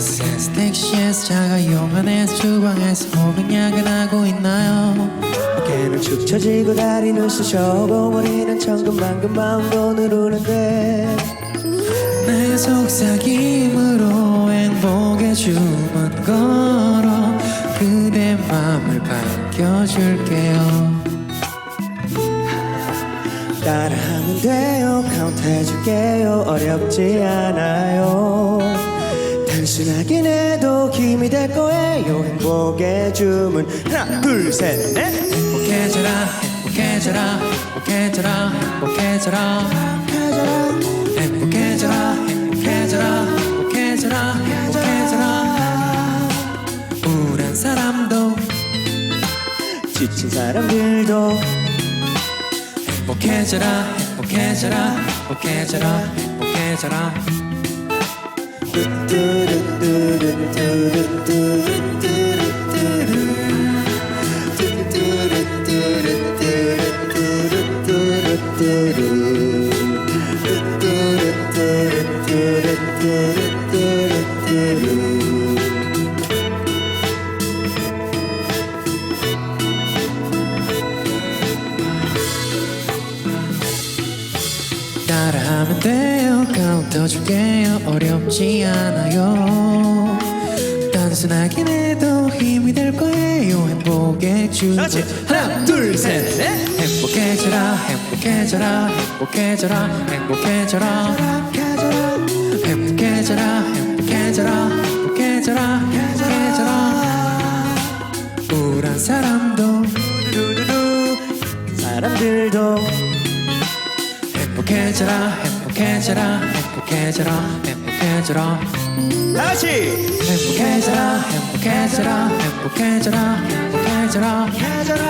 버스에서 택시에서 자가용 안에서 주방에서 혹은 야근하고 있나요 어깨는 축 처지고 다리는 쑤셔고 머리는 천근만근 마음도 누르는데 내 속삭임으로 행복의 주문 걸어 그대 맘을 반겨줄게요. 따라하면 돼요. 카운트 해줄게요. 어렵지 않아요 단순하긴 해도 힘이 될 거예요. 행복의 주문 하나 둘셋넷. 행복해져라 행복해져라 행복해져라 행복해져라. 행복해져라 행복해져라 행복해져라 행복해져라. 우울한 사람도 지친 사람들도 행복해져라 행복해져라 행복해져라 행복해져라 that 라하면 돼요 카운터 줄게요. 어렵지 않아요. 단순하긴 해도 힘이 될 거예요. 행복의 주 같이. 하나 둘셋넷. 행복해져라 행복해져라 행복해져라 행복해져라. 행복해져라 행복해져라 행복해져라 행복해져라. 우울한 사람도 두두두 사람들도 행복해져라 행복해져라 행복해져라 행복해져라. 다시! 행복해져라 행복해져라 행복해져라 행복해져라. 행복해져라.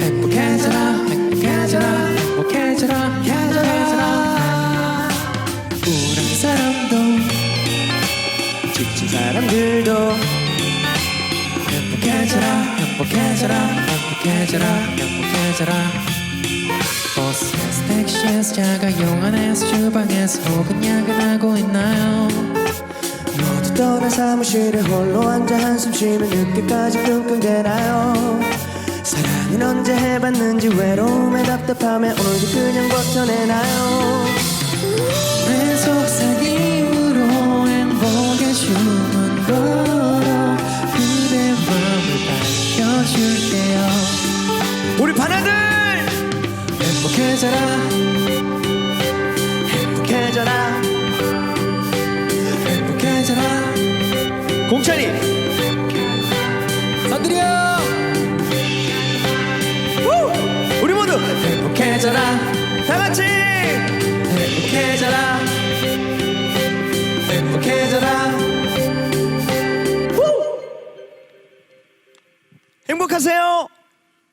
행복해져라 행복해져라 행복해져라 우울한 사람도 지친 사람들도. 행복해져라 행복해져라 행복해져라 행복해져라. 택 시에서 자가용 안에서 주방에서 혹은 야근하고 있나요? 모두 떠난 사무실에 홀로 앉아 한숨 쉬면 늦게까지 끙끙대나요? 사랑은 언제 해봤는지 외로움에 답답함에 오늘도 그냥 버텨내나요? 내 속삭임으로 행복의 주문 걸어 그대 맘을 밝혀줄게요. 우리 반아들 행복해져라. 행복해져라. 행복해져라. 공찬이. 우! 우리 모두. 행복해져라. 다같이. 행복해져라. 행복해져라. 행복하세요